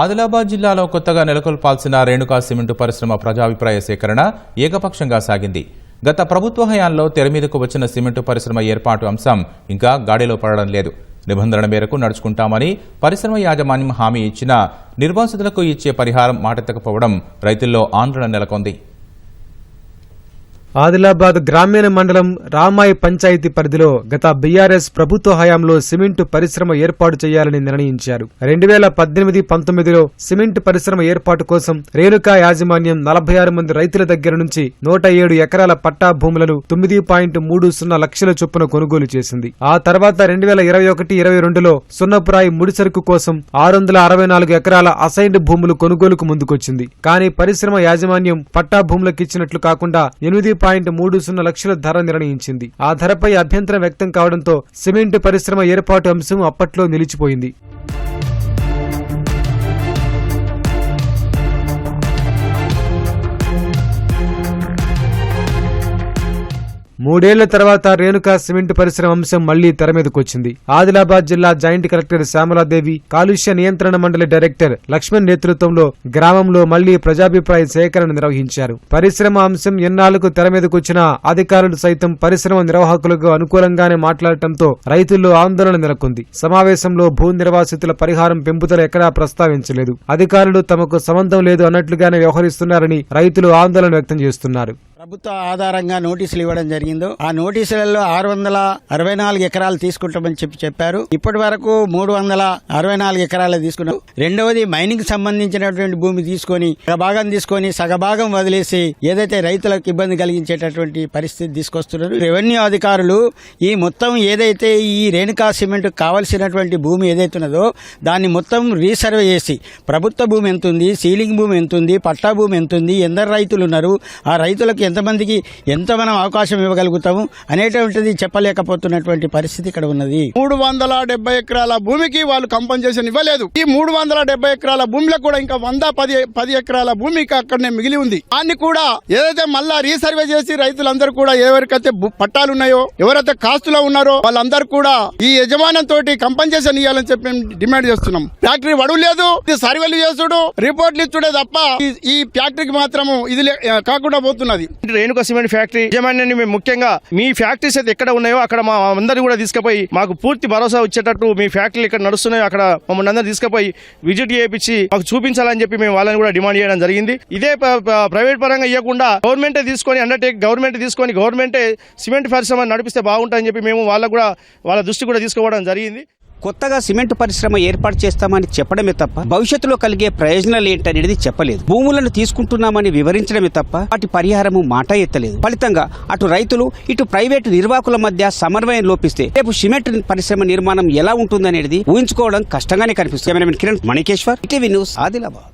ఆదిలాబాద్ జిల్లాలో కొత్తగా నెలకొల్పాల్సిన రేణుకా సిమెంటు పరిశ్రమ ప్రజాభిప్రాయ సేకరణ ఏకపక్షంగా సాగింది. గత ప్రభుత్వ హయాంలో తెర మీదకు వచ్చిన సిమెంటు పరిశ్రమ ఏర్పాటు అంశం ఇంకా గాడిలో పడడం లేదు. నిబంధన మేరకు నడుచుకుంటామని పరిశ్రమ యాజమాన్యం హామీ ఇచ్చినా నిర్వాసితులకు ఇచ్చే పరిహారం మాటెత్తకపోవడం రైతుల్లో ఆందోళన నెలకొంది. ఆదిలాబాద్ గ్రామీణ మండలం రామాయి పంచాయతీ పరిధిలో గత బీఆర్ఎస్ ప్రభుత్వ హయాంలో సిమెంటు పరిశ్రమ ఏర్పాటు చేయాలని నిర్ణయించారు. రెండు వేల పద్దెనిమిది పంతొమ్మిదిలో సిమెంట్ పరిశ్రమ ఏర్పాటు కోసం రేణుకా యాజమాన్యం నలభై ఆరు మంది రైతుల దగ్గర నుంచి నూట ఏడు ఎకరాల పట్టా భూములను తొమ్మిది పాయింట్ మూడు సున్నా లక్షల చొప్పున కొనుగోలు చేసింది. ఆ తర్వాత రెండు వేల ఇరవై ఒకటి ఇరవై రెండులో సున్నపురాయి ముడిసరుకు కోసం ఆరు వందల అరవై నాలుగు ఎకరాల అసైన్డ్ భూములు కొనుగోలుకు ముందుకొచ్చింది. కానీ పరిశ్రమ యాజమాన్యం పట్టా భూములకు ఇచ్చినట్లు కాకుండా ఎనిమిది పాయింట్ మూడు సున్నా లక్షల ధర నిర్ణయించింది. ఆ ధరపై అభ్యంతరం వ్యక్తం కావడంతో సిమెంట్ పరిశ్రమ ఏర్పాటు అంశం అప్పట్లో నిలిచిపోయింది. మూడేళ్ళ తర్వాత రేణుకా సిమెంట్ పరిశ్రమ అంశం మళ్ళీ తెర మీదకొచ్చింది. ఆదిలాబాద్ జిల్లా జాయింట్ కలెక్టర్ శ్యామలాదేవి కాలుష్య నియంత్రణ మండలి డైరెక్టర్ లక్ష్మణ్ నేతృత్వంలో గ్రామంలో మళ్ళీ ప్రజాభిప్రాయ సేకరణ నిర్వహించారు. పరిశ్రమ అంశం ఎన్నాళ్ళకు తెర మీదకొచ్చినా అధికారులు సైతం పరిశ్రమ నిర్వాహకులకు అనుకూలంగానే మాట్లాడటంతో రైతుల్లో ఆందోళన నెలకొంది. సమావేశంలో భూ నిర్వాసితుల పరిహారం పెంపుదల ఎక్కడా ప్రస్తావించలేదు. అధికారులు తమకు సంబంధం లేదు అన్నట్లుగానే వ్యవహరిస్తున్నారని రైతులు ఆందోళన వ్యక్తం చేస్తున్నారు. ప్రభుత్వ ఆధారంగా నోటీసులు ఇవ్వడం జరిగిందో ఆ నోటీసులలో ఆరు వందల అరవై నాలుగు ఎకరాలు తీసుకుంటామని చెప్పి చెప్పారు. ఇప్పటి వరకు మూడు వందల అరవై నాలుగు ఎకరాలు తీసుకున్నాం. రెండవది మైనింగ్ సంబంధించినటువంటి భూమి తీసుకొని సగభాగం తీసుకొని సగభాగం వదిలేసి ఏదైతే రైతులకు ఇబ్బంది కలిగించేటటువంటి పరిస్థితి తీసుకొస్తున్నారు రెవెన్యూ అధికారులు ఈ మొత్తం ఏదైతే ఈ రేణుకా సిమెంట్ కావలసినటువంటి భూమి ఏదైతే ఉన్నదో దాన్ని మొత్తం రీసర్వే చేసి ప్రభుత్వ భూమి ఎంత ఉంది సీలింగ్ భూమి ఎంత ఉంది పట్టా భూమి ఎంత ఉంది ఎందరు రైతులు ఉన్నారు ఆ రైతులకు ఎంతమందికి ఎంత మనం అవకాశం ఇవ్వగలుగుతాము అనేటువంటిది చెప్పలేకపోతున్నటువంటి పరిస్థితి ఇక్కడ ఉన్నది. మూడు వందల డెబ్బై ఎకరాల భూమికి వాళ్ళు కంపన్సేషన్ ఇవ్వలేదు. ఈ మూడు వందల డెబ్బై ఎకరాల భూమిలో కూడా ఇంకా వంద పది పది ఎకరాల భూమి అక్కడనే మిగిలి ఉంది. దాన్ని కూడా ఏదైతే మళ్ళా రీసర్వే చేసి రైతులందరూ కూడా ఎవరికైతే పట్టాలున్నాయో పట్టాలు ఉన్నాయో ఎవరైతే కాస్తులో ఉన్నారో వాళ్ళందరూ కూడా ఈ యజమానం తోటి కంపన్సేషన్ ఇవ్వాలని చెప్పి డిమాండ్ చేస్తున్నాం. ఫ్యాక్టరీ వడువు లేదు సర్వేలు చేసుడు రిపోర్ట్లు ఇచ్చుడే తప్ప ఈ- ఈ ఫ్యాక్టరీకి మాత్రము ఇది లే- కాకుండా పోతున్నది. Renuka cement factory. యజమాన్యాన్ని మేము ముఖ్యంగా మీ ఫ్యాక్టరీస్ అయితే ఎక్కడ ఉన్నాయో అక్కడ మా అందరిని కూడా తీసుకుపోయి మాకు పూర్తి భరోసా వచ్చేటట్టు మీ ఫ్యాక్టరీలు ఇక్కడ నడుస్తున్నాయో అక్కడ మమ్మల్ని అందరూ తీసుకుపోయి విజిట్ చేయించి మాకు చూపించాలని చెప్పి మేము వాళ్ళని కూడా డిమాండ్ చేయడం జరిగింది. ఇదే ప్రైవేట్ పరంగా ఇవ్వకుండా గవర్నమెంటే తీసుకొని అండర్టేక్ గవర్నమెంట్ తీసుకొని గవర్నమెంటే సిమెంట్ పరిశ్రమ నడిపిస్తే బాగుంటుందని చెప్పి మేము వాళ్ళకు కూడా వాళ్ళ దృష్టి కూడా తీసుకోవడం జరిగింది. కొత్తగా సిమెంట్ పరిశ్రమ ఏర్పాటు చేస్తామని చెప్పడమే తప్ప భవిష్యత్తులో కలిగే ప్రయోజనాలు ఏంటనేది చెప్పలేదు. భూములను తీసుకుంటున్నామని వివరించడమే తప్ప వాటి పరిహారము మాట ఎత్తలేదు. ఫలితంగా అటు రైతులు ఇటు ప్రైవేటు నిర్వాహకుల మధ్య సమన్వయం లోపిస్తే రేపు సిమెంట్ పరిశ్రమ నిర్మాణం ఎలా ఉంటుందనేది ఊహించుకోవడం కష్టంగానే కనిపిస్తుంది. Kiran Manikeshwar TV news Adilabad.